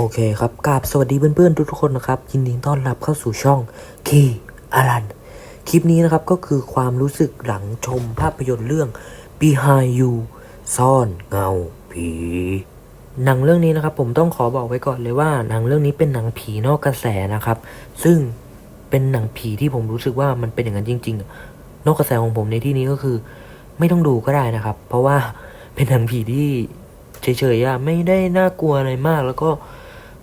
โอเคครับกราบสวัสดีเพื่อนๆทุกๆคนนะครับยินดีต้อนรับเข้าสู่ช่องคีอารันคลิปนี้นะครับก็คือความรู้สึกหลังชมภาพยนตร์เรื่อง Behind You ซ่อนเงาผีหนังเรื่องนี้นะครับ ผมต้องขอบอกไว้ก่อนเลยว่า หนังเรื่องนี้เป็นหนังผีนอกกระแสนะครับ ซึ่งเป็นหนังผีที่ผมรู้สึกว่ามันเป็นอย่างนั้นจริง ๆ นอกกระแสของผมในที่นี้ก็คือ ไม่ต้องดูก็ได้นะครับ เพราะว่าเป็นหนังผีที่เฉยๆอะไม่ได้น่ากลัวอะไรมากแล้วก็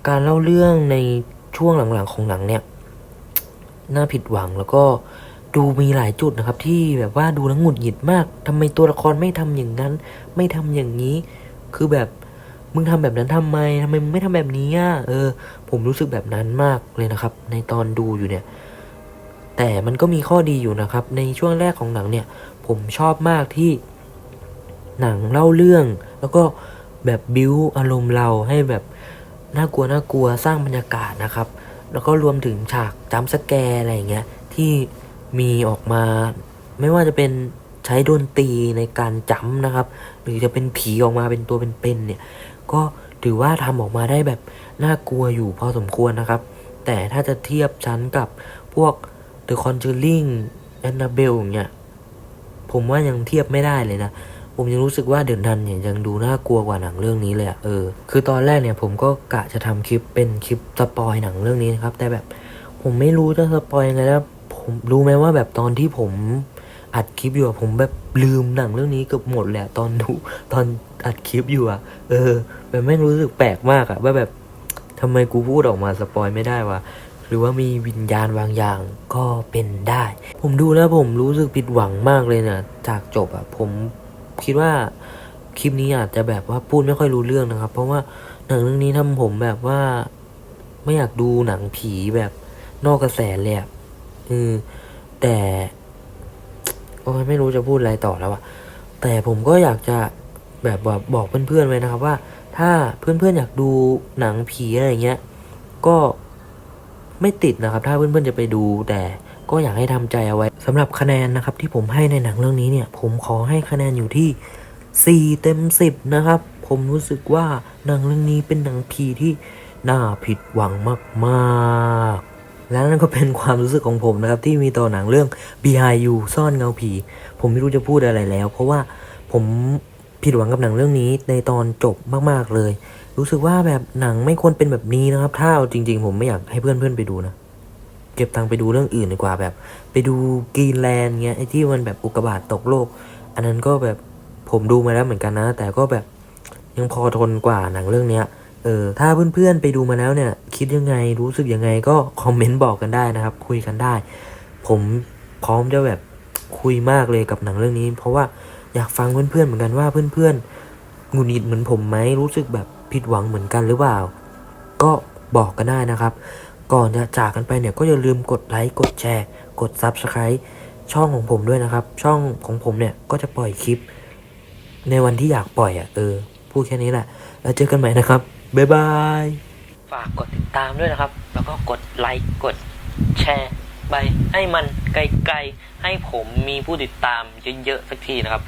การเล่าเรื่องในช่วงหลังๆของหนังเนี่ยน่าผิดหวังแล้วก็ดูมีหลายจุดนะครับ ที่แบบว่าดูแล้วหงุดหงิดมากทำไมตัวละครไม่ทำอย่างนั้น ไม่ทำอย่างนี้ คือแบบมึงทำแบบนั้นทำไมทำไมมึงไม่ทำแบบนี้อะเออ ผมรู้สึกแบบนั้นมากเลยนะครับ ในตอนดูอยู่เนี่ย แต่มันก็มีข้อดีอยู่นะครับ ในช่วงแรกของหนังเนี่ย ผมชอบมากที่ หนังเล่าเรื่อง แล้วก็แบบบิวอารมณ์เราให้แบบ น่ากลัวน่ากลัวสร้างบรรยากาศนะครับ แล้วก็รวมถึงฉากจัมสแกร์อะไรอย่างเงี้ยที่มีออกมา ไม่ว่าจะเป็นใช้ดนตรีในการจัมนะครับ หรือจะเป็นผีออกมาเป็นตัวเป็นๆเนี่ย ก็ถือว่าทำออกมาได้แบบน่ากลัวอยู่พอสมควรนะครับ แต่ถ้าจะเทียบชั้นกับพวก The Conjuring Annabelle เงี้ยผมว่ายังเทียบไม่ได้เลยนะ ผมยังรู้สึกว่าเดินนันเนี่ยยังดูน่ากลัวกว่าหนังเรื่องนี้เลยอะเออ คือตอนแรกเนี่ยผมก็กะจะทำคลิปเป็นคลิปสปอยหนังเรื่องนี้นะครับ แต่แบบผมไม่รู้จะสปอยยังไงแล้วผมรู้ไหมว่าแบบตอนที่ผมอัดคลิปอยู่อะผมแบบลืมหนังเรื่องนี้เกือบหมดแหละตอนดูตอนอัดคลิปอยู่อะเออ แบบแม่งรู้สึกแปลกมากอะว่าแบบทำไมกูพูดออกมาสปอยไม่ได้วะหรือว่ามีวิญญาณบางอย่างก็เป็นได้ ผมดูแล้วผมรู้สึกผิดหวังมากเลยนะจากจบอะผม คิดว่าคลิปนี้อาจจะแบบว่าพูดไม่ค่อยรู้เรื่องนะครับ เพราะว่าหนังเรื่องนี้ทำผมแบบว่า ไม่อยากดูหนังผีแบบนอกกระแสเลยอะเออแต่โอ้ยไม่รู้จะพูดอะไรต่อแล้วอะแต่ผมก็อยากจะแบบว่าบอกเพื่อนๆไว้นะครับ ว่า ถ้าเพื่อนๆอยากดูหนังผีอะไรเงี้ย ก็ไม่ติดนะครับ ถ้าเพื่อนๆจะไปดูแต่ ก็อยากให้ทำใจเอาไว้สำหรับคะแนนนะครับที่ผมให้ในหนังเรื่องนี้เนี่ยผมขอให้คะแนนอยู่ที่ 4 เต็ม 10 นะครับ ผมรู้สึกว่าหนังเรื่องนี้เป็นหนังผีที่น่าผิดหวังมากๆ และนั่นก็เป็นความรู้สึกของผมนะครับที่มีต่อหนังเรื่อง Behind You ซ่อนเงาผี ผมไม่รู้จะพูดอะไรแล้ว เพราะว่าผมผิดหวังกับหนังเรื่องนี้ในตอนจบมากๆเลย รู้สึกว่าแบบหนังไม่ควรเป็นแบบนี้นะครับ ถ้าจริง ๆ ผมไม่อยากให้เพื่อนๆไปดูนะ เก็บตังไปดูเรื่องอื่นดีกว่าแบบ ไปดูกรีนแลนด์เงี้ยไอ้ที่มันแบบอุกกาบาตตกโลก อันนั้นก็แบบผมดูมาแล้วเหมือนกันนะ แต่ก็แบบยังพอทนกว่าหนังเรื่องเนี้ยเออถ้าเพื่อนๆไปดูมาแล้วเนี่ย คิดยังไงรู้สึกยังไงก็คอมเมนต์บอกกันได้นะครับ คุยกันได้ ผมพร้อมจะแบบคุยมากเลยกับหนังเรื่องนี้ เพราะว่าอยากฟังเพื่อนๆเหมือนกันว่าเพื่อนๆหงุดหงิดเหมือนผมไหมรู้สึกแบบผิดหวังเหมือนกันหรือเปล่า ก็บอกกันได้นะครับ ก่อนจะจากกันไปเนี่ยก็อย่าลืมกดไลค์กดแชร์ กด Subscribe ช่องของผมด้วยนะครับ ช่องของผมเนี่ยก็จะปล่อยคลิป ในวันที่อยากปล่อยอะเออ พูดแค่นี้แหละ แล้วเจอกันใหม่นะครับ บ๊ายบาย ฝากกดติดตามด้วยนะครับ แล้วก็กดไลค์กดแชร์ไปให้มันไกลๆ ให้ผมมีผู้ติดตามเยอะๆสักทีนะครับ